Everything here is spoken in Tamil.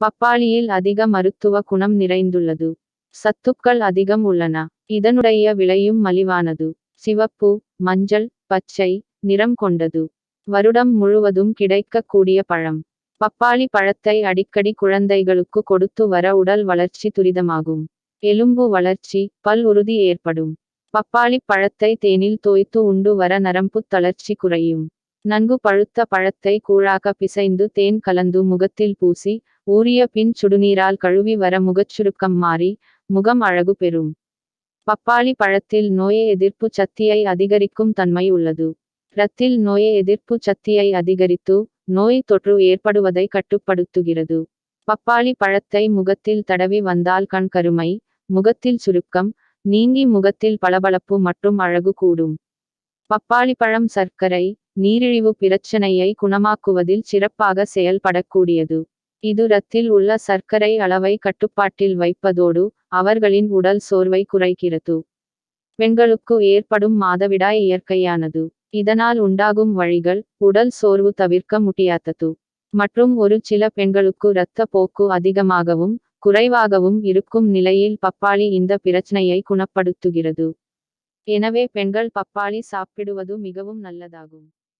பப்பாளியில் அதிக மருத்துவ குணம் நிறைந்துள்ளது. சத்துக்கள் அதிகம் உள்ளன. இதனுடைய விலையும் மலிவானது. சிவப்பு மஞ்சள் பச்சை நிறம் கொண்டது. வருடம் முழுவதும் கிடைக்கக்கூடிய பழம். பப்பாளி பழத்தை அடிக்கடி குழந்தைகளுக்கு கொடுத்து வர உடல் வளர்ச்சி துரிதமாகும். எலும்பு வளர்ச்சி பல் உறுதி ஏற்படும். பப்பாளி பழத்தை தேனில் தோய்த்து உண்டு வர நரம்பு தளர்ச்சி குறையும். நன்கு பழுத்த பழத்தை கூழாக பிசைந்து தேன் கலந்து முகத்தில் பூசி ஊறிய பின் சுடுநீரால் கழுவி வர முகச்சுருக்கம் மாறி முகம் அழகு பெறும். பப்பாளி பழத்தில் நோயை எதிர்ப்பு சக்தியை அதிகரிக்கும் தன்மை உள்ளது. ரத்தில் நோயை எதிர்ப்பு சக்தியை அதிகரித்து நோய் தொற்று ஏற்படுவதை கட்டுப்படுத்துகிறது. பப்பாளி பழத்தை முகத்தில் தடவி வந்தால் கண் கருமை முகத்தில் சுருக்கம் நீங்கி முகத்தில் பளபளப்பு மற்றும் அழகு கூடும். பப்பாளி பழம் சர்க்கரை நீரிழிவு பிரச்சனையை குணமாக்குவதில் சிறப்பாக செயல்படக்கூடியது. இது இரத்தில் உள்ள சர்க்கரை அளவை கட்டுப்பாட்டில் வைப்பதோடு அவர்களின் உடல் சோர்வை குறைக்கிறது. பெண்களுக்கு ஏற்படும் மாதவிடாய் இயற்கையானது. இதனால் உண்டாகும் வழிகள் உடல் சோர்வு தவிர்க்க முடியாதது. மற்றும் ஒரு சில பெண்களுக்கு இரத்த போக்கு அதிகமாகவும் குறைவாகவும் இருக்கும் நிலையில் பப்பாளி இந்த பிரச்சனையை குணப்படுத்துகிறது. எனவே பெண்கள் பப்பாளி சாப்பிடுவது மிகவும் நல்லதாகும்.